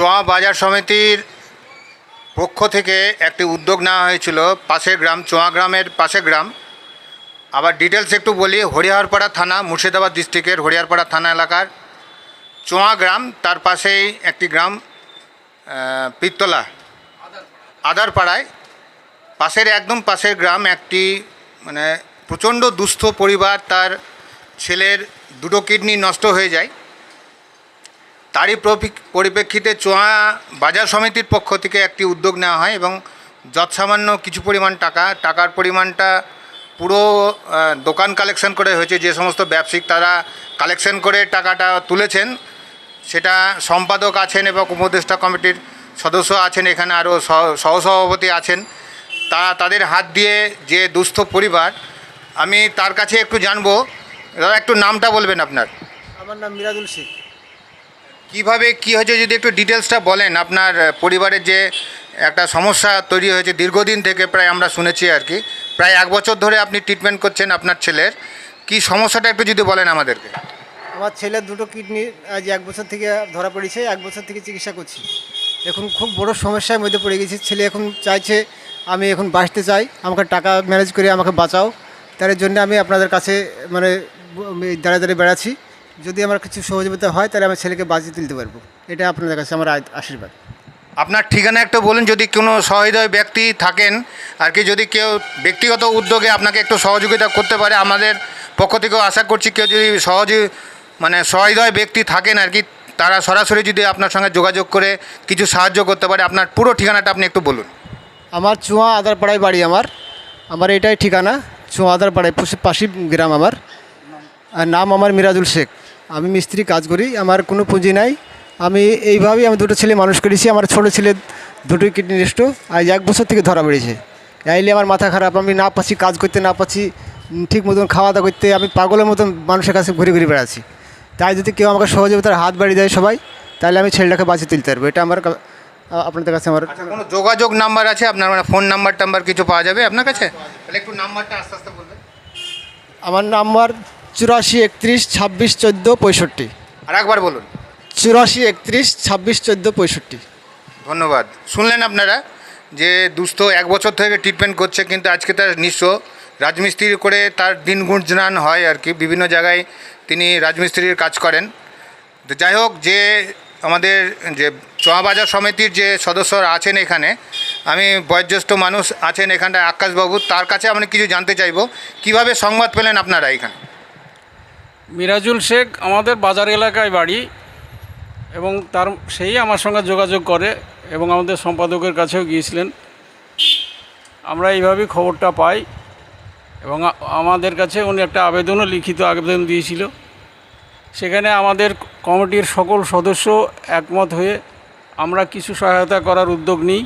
চোয়া বাজার সমিতির পক্ষ থেকে একটি উদ্যোগ নেওয়া হয়েছিল, পাশের গ্রাম, চোয়া গ্রামের পাশের গ্রাম। আবার ডিটেলস একটু বলি, হরিহরপাড়া থানা, মুর্শিদাবাদ ডিস্ট্রিক্টের হরিহরপাড়া থানা এলাকার চোয়া গ্রাম, তার পাশেই একটি গ্রাম পিত্তলা আদারপাড়ায়। পাশের একদম পাশের গ্রাম একটি মানে প্রচণ্ড দুস্থ পরিবার, তার ছেলের দুটো কিডনি নষ্ট হয়ে যায়। তারই প্রপি- পরিপ্রেক্ষিতে চোয়া বাজার সমিতির পক্ষ থেকে একটি উদ্যোগ নেওয়া হয় এবং যৎসামান্য কিছু পরিমাণ টাকা, টাকার পরিমাণটা পুরো দোকান কালেকশন করে হয়েছে, যে সমস্ত ব্যবসায়িক তারা কালেকশন করে টাকাটা তুলেছেন, সেটা সম্পাদক আছেন এবং উপদেষ্টা কমিটির সদস্য আছেন, এখানে আরও সহ- সহসভাপতি আছেন। তা তাদের হাত দিয়ে যে দুস্থ পরিবার, আমি তার কাছে একটু জানব। দাদা, একটু নামটা বলবেন আপনার। আমার নাম মিরাজুল শেখ। কীভাবে কি হয়েছে যদি একটু ডিটেলসটা বলেন? আপনার পরিবারের যে একটা সমস্যা তৈরি হয়েছে দীর্ঘদিন থেকে প্রায় আমরা শুনেছি আর কি। প্রায় এক বছর ধরে আপনি ট্রিটমেন্ট করছেন আপনার ছেলের। কি সমস্যাটা একটু যদি বলেন আমাদেরকে? আমার ছেলের দুটো কিডনি আজ এক বছর থেকে ধরা পড়েছে, এক বছর থেকে চিকিৎসা করছি। এখন খুব বড় সমস্যার মধ্যে পড়ে গেছি। ছেলে এখন চাইছে আমি এখন বাঁচতে চাই, আমাকে টাকা ম্যানেজ করে আমাকে বাঁচাও। তার জন্য আমি আপনাদের কাছে মানে দাঁড়িয়ে দাঁড়িয়ে বেড়াচ্ছি। যদি আমার কিছু সহযোগিতা হয় তাহলে আমার ছেলেকে বাঁচিয়ে তুলতে পারব। এটা আপনাদের কাছে আমার আশীর্বাদ। আপনার ঠিকানা একটা বলুন যদি কোনো সহৃদয় ব্যক্তি থাকেন আর কি যদি কেউ ব্যক্তিগত উদ্যোগে আপনাকে একটু সহযোগিতা করতে পারে আমাদের পক্ষ থেকেও আশা করছি কেউ যদি সহজে মানে সহৃদয় ব্যক্তি থাকেন আর কি তারা সরাসরি যদি আপনার সঙ্গে যোগাযোগ করে কিছু সাহায্য করতে পারে আপনার পুরো ঠিকানাটা আপনি একটু বলুন। আমার চুয়া আদারপাড়ায় বাড়ি আমার। আমার এটাই ঠিকানা চুয়া আদারপাড়ায় পাশি গ্রাম আমার। আর নাম আমার মিরাজুল শেখ। আমি মিস্ত্রি কাজ করি আমার কোনো পুঁজি নাই। আমি এইভাবেই আমি দুটো ছেলে মানুষ করেছি আমার ছোটো ছেলে দুটোই কিডনি নষ্ট আজ এক বছর থেকে ধরা বেড়েছে আইলে আমার মাথা খারাপ আমি না পাচ্ছি কাজ করতে না পাচ্ছি ঠিক মতন খাওয়া দাওয়া করতে আমি পাগলের মতন মানুষের কাছে ঘুরে ঘুরে বেড়াচ্ছি। তাই যদি কেউ আমাকে সহযোগিতার হাত বাড়িয়ে দেয় সবাই তাহলে আমি ছেলেটাকে বাঁচিয়ে তুলতে পারব। এটা আমার আপনাদের কাছে আমার আচ্ছা কোনো যোগাযোগ নাম্বার আছে আপনার? মানে ফোন নাম্বার টাম্বার কিছু পাওয়া যাবে আপনার কাছে? তাহলে একটু নাম্বারটা আস্তে আস্তে বলবেন। আমার নাম্বার চুরাশি একত্রিশ ছাব্বিশ চোদ্দ পঁয়ষট্টি। আর একবার বলুন। চুরাশি একত্রিশ ছাব্বিশ চোদ্দ পঁয়ষট্টি। ধন্যবাদ। শুনলেন আপনারা যে দুস্থ এক বছর থেকে ট্রিটমেন্ট করছে কিন্তু আজকে তার নিঃস্ব। রাজমিস্ত্রি করে তার দিন গুণজান হয় আর কি। বিভিন্ন জায়গায় তিনি রাজমিস্ত্রির কাজ করেন। তো যাই হোক যে আমাদের যে চোয়াবাজার সমিতির যে সদস্যরা আছেন এখানে আমি বয়োজ্যেষ্ঠ মানুষ আছেন এখানটায় আকাশবাবু তার কাছে আমি কিছু জানতে চাইব। কীভাবে সংবাদ পেলেন আপনারা এখানে? মিরাজুল শেখ আমাদের বাজার এলাকায় বাড়ি এবং তার, সেই আমার সঙ্গে যোগাযোগ করে এবং আমাদের সম্পাদকের কাছেও গিয়েছিলেন। আমরা এইভাবেই খবরটা পাই এবং আমাদের কাছে উনি একটা আবেদনও লিখিত আবেদন দিয়েছিল। সেখানে আমাদের কমিটির সকল সদস্য একমত হয়ে আমরা কিছু সহায়তা করার উদ্যোগ নিই।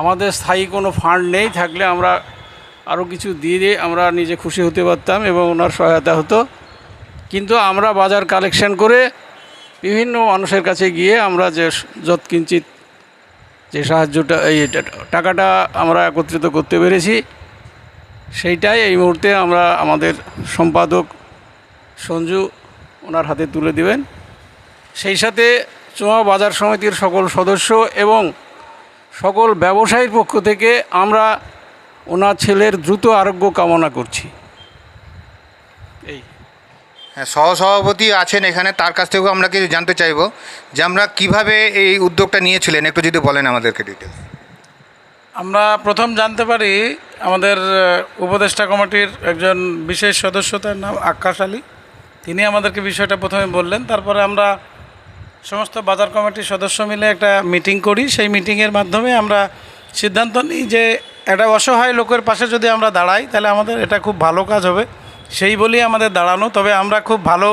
আমাদের স্থায়ী কোনো ফান্ড নেই থাকলে আমরা আরও কিছু দিয়ে দিয়ে আমরা নিজে খুশি হতে পারতাম এবং ওনার সহায়তা হতো। কিন্তু আমরা বাজার কালেকশন করে বিভিন্ন মানুষের কাছে গিয়ে আমরা যে যৎকিঞ্চিত যে সাহায্যটা, এই টাকাটা আমরা একত্রিত করতে পেরেছি, সেইটাই এই মুহূর্তে আমরা আমাদের সম্পাদক সঞ্জু ওনার হাতে তুলে দেবেন। সেই সাথে চোয়া বাজার সমিতির সকল সদস্য এবং সকল ব্যবসায়ীর পক্ষ থেকে আমরা ওনার ছেলের দ্রুত আরোগ্য কামনা করছি। সহসভাপতি আছেন এখানে, তার কাছ থেকেও আমরা কিছু জানতে চাইব যে আমরা কীভাবে এই উদ্যোগটা নিয়েছিলেন, একটু যদি বলেন আমাদেরকে ডিটেলস আমরা প্রথম জানতে পারি আমাদের উপদেষ্টা কমিটির একজন বিশেষ সদস্য তার নাম আকাশ আলী। তিনি আমাদেরকে বিষয়টা প্রথমে বললেন, তারপরে আমরা সমস্ত বাজার কমিটির সদস্য মিলে একটা মিটিং করি। সেই মিটিংয়ের মাধ্যমে আমরা সিদ্ধান্ত নিই যে একটা অসহায় লোকের পাশে যদি আমরা দাঁড়াই, তাহলে আমাদের এটা খুব ভালো কাজ হবে। সেই বলেই আমাদের দাঁড়ানো। তবে আমরা খুব ভালো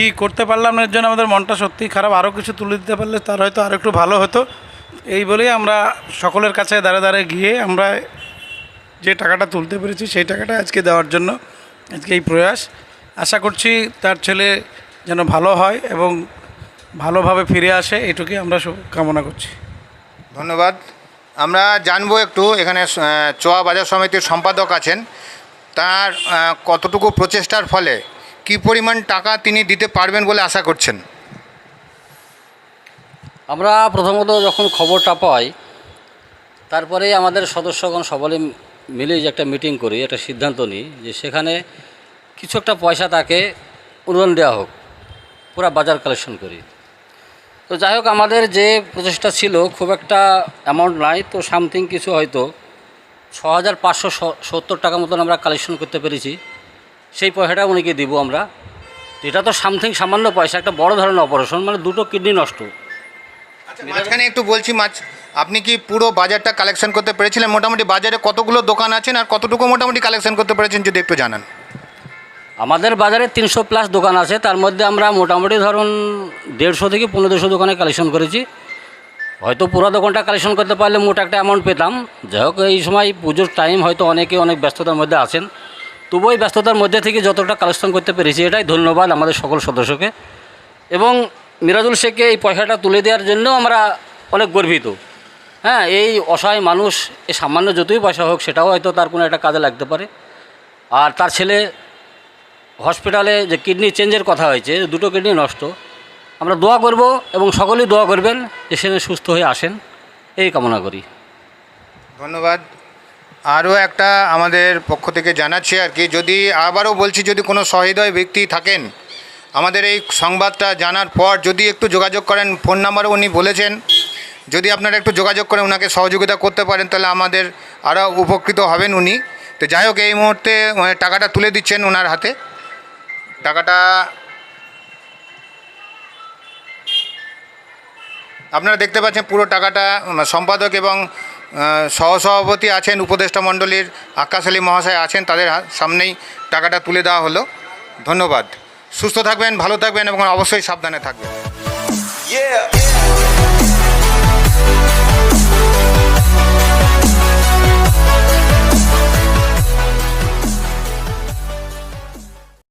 ই করতে পারলাম এর জন্য আমাদের মনটা সত্যিই খারাপ। আরও কিছু তুলে দিতে পারলে তার হয়তো আরও একটু ভালো হতো। এই বলেই আমরা সকলের কাছে দাঁড়ে দাঁড়ে গিয়ে আমরা যে টাকাটা তুলতে পেরেছি, সেই টাকাটা আজকে দেওয়ার জন্য আজকে এই প্রয়াস। আশা করছি তার ছেলে যেন ভালো হয় এবং ভালোভাবে ফিরে আসে, এটুকুই আমরা কামনা করছি। ধন্যবাদ। আমরা জানব একটু, এখানে চোয়া বাজার সমিতির সম্পাদক আছেন। তার কতটুকু প্রচেষ্টার ফলে কি পরিমাণ টাকা তিনি দিতে পারবেন বলে আশা করছেন? আমরা প্রথমত যখন খবরটা পাই, তারপরে আমাদের সদস্যগণ সকলে মিলে যে একটা মিটিং করি, একটা সিদ্ধান্ত নিই যে সেখানে কিছু একটা পয়সা তাকে অনুদান দেওয়া হোক, পুরা বাজার কালেকশন করি। তো যাই হোক, আমাদের যে প্রচেষ্টা ছিল খুব একটা অ্যামাউন্ট নাই, তো সামথিং কিছু হয়তো ছ হাজার পাঁচশো সত্তর টাকা মতন আমরা কালেকশন করতে পেরেছি। সেই পয়সাটা উনিকে দিব আমরা। এটা তো সামথিং সামান্য পয়সা একটা বড় ধরনের অপারেশন মানে দুটো কিডনি নষ্ট। আচ্ছা মাঝখানে একটু বলছি মাছ আপনি কি পুরো বাজারটা কালেকশন করতে পেরেছিলেন? মোটামুটি বাজারে কতগুলো দোকান আছেন আর কতটুকু মোটামুটি কালেকশন করতে পেরেছেন যদি একটু জানান? আমাদের বাজারে তিনশো প্লাস দোকান আছে তার মধ্যে আমরা মোটামুটি ধরুন দেড়শো থেকে পনেরোশো দোকানে কালেকশন করেছি। হয়তো পুরো দোকানটা কালেকশন করতে পারলে মোট একটা অ্যামাউন্ট পেতাম। যাই হোক, এই সময় পুজোর টাইম হয়তো অনেকে অনেক ব্যস্ততার মধ্যে আছেন। তবু ওই ব্যস্ততার মধ্যে থেকে যতটা কালেকশন করতে পেরেছি, এটাই ধন্যবাদ আমাদের সকল সদস্যকে। এবং মিরাজুল শেখকে এই পয়সাটা তুলে দেওয়ার জন্য আমরা অনেক গর্বিত। হ্যাঁ এই অসহায় মানুষ, এই সামান্য যতই পয়সা হোক, সেটাও হয়তো তার কোনো একটা কাজে লাগতে পারে। আর তার ছেলে হসপিটালে যে কিডনি চেঞ্জের কথা হয়েছে, দুটো কিডনি নষ্ট। আমরা দোয়া করব এবং সকলেই দোয়া করবেন যে সে সুস্থ হয়ে আসেন। এই কামনা করি। ধন্যবাদ। আরও একটা আমাদের পক্ষ থেকে জানাচ্ছি আর কি, যদি আবারও বলছি, যদি কোনো সহৃদয় ব্যক্তি থাকেন, আমাদের এই সংবাদটা জানার পর যদি একটু যোগাযোগ করেন, ফোন নাম্বারও উনি বলেছেন। যদি আপনারা একটু যোগাযোগ করে ওনাকে সহযোগিতা করতে পারেন, তাহলে আমাদের আরও উপকৃত হবেন উনি। তো যাই হোক, এই মুহূর্তে টাকাটা তুলে দিচ্ছেন ওনার হাতে। টাকাটা আপনারা দেখতে পাচ্ছেন পুরো টাকাটা সম্পাদক এবং সহসভাপতি আছেন, উপদেষ্টা মণ্ডলীর আকাশ আলী মহাশয় আছেন, তাদের সামনেই টাকাটা তুলে দেওয়া হলো। ধন্যবাদ। সুস্থ থাকবেন, ভালো থাকবেন এবং অবশ্যই সাবধানে থাকবেন।